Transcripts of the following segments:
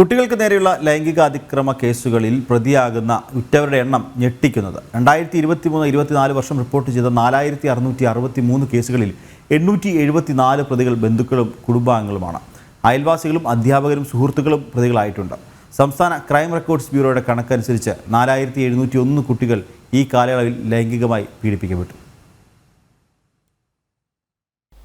കുട്ടികൾക്ക് നേരെയുള്ള ലൈംഗിക അതിക്രമ കേസുകളിൽ പ്രതിയാകുന്ന ഉറ്റവരുടെ എണ്ണം ഞെട്ടിക്കുന്നത്. രണ്ടായിരത്തി ഇരുപത്തി മൂന്ന് ഇരുപത്തിനാല് വർഷം റിപ്പോർട്ട് ചെയ്ത നാലായിരത്തി അറുന്നൂറ്റി അറുപത്തി മൂന്ന് കേസുകളിൽ എണ്ണൂറ്റി എഴുപത്തിനാല് പ്രതികൾ ബന്ധുക്കളും കുടുംബാംഗങ്ങളുമാണ്. അയൽവാസികളും അധ്യാപകരും സുഹൃത്തുക്കളും പ്രതികളായിട്ടുണ്ട്. സംസ്ഥാന ക്രൈം റെക്കോർഡ്സ് ബ്യൂറോയുടെ കണക്കനുസരിച്ച് നാലായിരത്തി എഴുന്നൂറ്റി ഒന്ന് കുട്ടികൾ ഈ കാലയളവിൽ ലൈംഗികമായി പീഡിപ്പിക്കപ്പെട്ടു.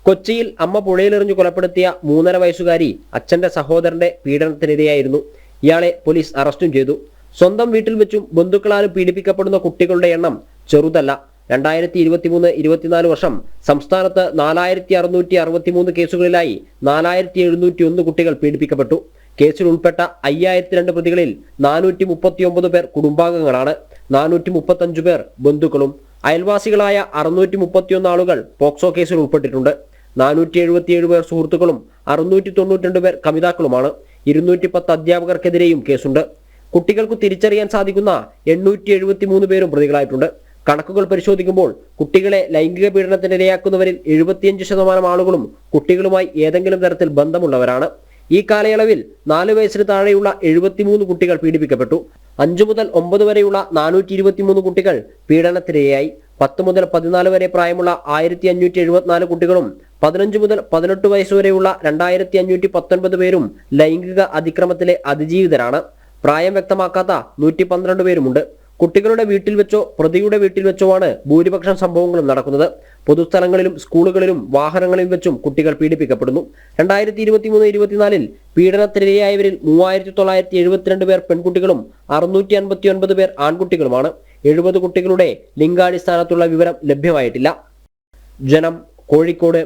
കൊച്ചിയിൽ അമ്മ പുഴയിലെറിഞ്ഞു കൊലപ്പെടുത്തിയ മൂന്നര വയസ്സുകാരി അച്ഛന്റെ സഹോദരന്റെ പീഡനത്തിനിരയായിരുന്നു. ഇയാളെ പോലീസ് അറസ്റ്റും ചെയ്തു. സ്വന്തം വീട്ടിൽ വെച്ചും ബന്ധുക്കളാലും പീഡിപ്പിക്കപ്പെടുന്ന കുട്ടികളുടെ എണ്ണം ചെറുതല്ല. രണ്ടായിരത്തി ഇരുപത്തിമൂന്ന് ഇരുപത്തിനാല് വർഷം സംസ്ഥാനത്ത് നാലായിരത്തി അറുന്നൂറ്റി അറുപത്തിമൂന്ന് കേസുകളിലായി നാലായിരത്തി എഴുന്നൂറ്റി ഒന്ന് കുട്ടികൾ പീഡിപ്പിക്കപ്പെട്ടു. കേസിൽ ഉൾപ്പെട്ട അയ്യായിരത്തി രണ്ട് പ്രതികളിൽ നാനൂറ്റി മുപ്പത്തി ഒമ്പത് പേർ കുടുംബാംഗങ്ങളാണ്. നാനൂറ്റി മുപ്പത്തഞ്ചു പേർ ബന്ധുക്കളും. അയൽവാസികളായ അറുന്നൂറ്റി മുപ്പത്തിയൊന്ന് ആളുകൾ പോക്സോ കേസിൽ ഉൾപ്പെട്ടിട്ടുണ്ട്. നാനൂറ്റി എഴുപത്തിയേഴ് പേർ സുഹൃത്തുക്കളും അറുന്നൂറ്റി തൊണ്ണൂറ്റിരണ്ട് പേർ കവിതാക്കളുമാണ് ഇരുന്നൂറ്റി പത്ത് അധ്യാപകർക്കെതിരെയും കേസുണ്ട്. കുട്ടികൾക്ക് തിരിച്ചറിയാൻ സാധിക്കുന്ന എണ്ണൂറ്റി എഴുപത്തി മൂന്ന് പേരും പ്രതികളായിട്ടുണ്ട്. കണക്കുകൾ പരിശോധിക്കുമ്പോൾ കുട്ടികളെ ലൈംഗിക പീഡനത്തിന് ഇരയാക്കുന്നവരിൽ എഴുപത്തിയഞ്ച് ശതമാനം ആളുകളും കുട്ടികളുമായി ഏതെങ്കിലും തരത്തിൽ ബന്ധമുള്ളവരാണ്. ഈ കാലയളവിൽ നാല് വയസ്സിന് താഴെയുള്ള എഴുപത്തിമൂന്ന് കുട്ടികൾ പീഡിപ്പിക്കപ്പെട്ടു. അഞ്ചു മുതൽ ഒമ്പത് വരെയുള്ള നാനൂറ്റി ഇരുപത്തിമൂന്ന് കുട്ടികൾ പീഡനത്തിനിരയായി. പത്ത് മുതൽ പതിനാല് വരെ പ്രായമുള്ള ആയിരത്തി അഞ്ഞൂറ്റി എഴുപത്തിനാല് കുട്ടികളും പതിനഞ്ച് മുതൽ പതിനെട്ട് വയസ്സുവരെയുള്ള രണ്ടായിരത്തി അഞ്ഞൂറ്റി പത്തൊൻപത് പേരും ലൈംഗിക അതിക്രമത്തിലെ അതിജീവിതരാണ്. പ്രായം വ്യക്തമാക്കാത്ത നൂറ്റി പന്ത്രണ്ട് പേരുമുണ്ട്. കുട്ടികളുടെ വീട്ടിൽ വെച്ചോ പ്രതിയുടെ വീട്ടിൽ വെച്ചോ ആണ് ഭൂരിപക്ഷം സംഭവങ്ങളും നടക്കുന്നത്. പൊതുസ്ഥലങ്ങളിലും സ്കൂളുകളിലും വാഹനങ്ങളിൽ വെച്ചും കുട്ടികൾ പീഡിപ്പിക്കപ്പെടുന്നു. രണ്ടായിരത്തി ഇരുപത്തി മൂന്ന് ഇരുപത്തിനാലിൽ പീഡനത്തിനിരയായവരിൽ മൂവായിരത്തി തൊള്ളായിരത്തി എഴുപത്തിരണ്ട് പേർ പെൺകുട്ടികളും അറുന്നൂറ്റി അൻപത്തി ഒൻപത് പേർ ആൺകുട്ടികളുമാണ്. എഴുപത് കുട്ടികളുടെ ലിംഗാടിസ്ഥാനത്തുള്ള വിവരം ലഭ്യമായിട്ടില്ല. ജനം കോഴിക്കോട്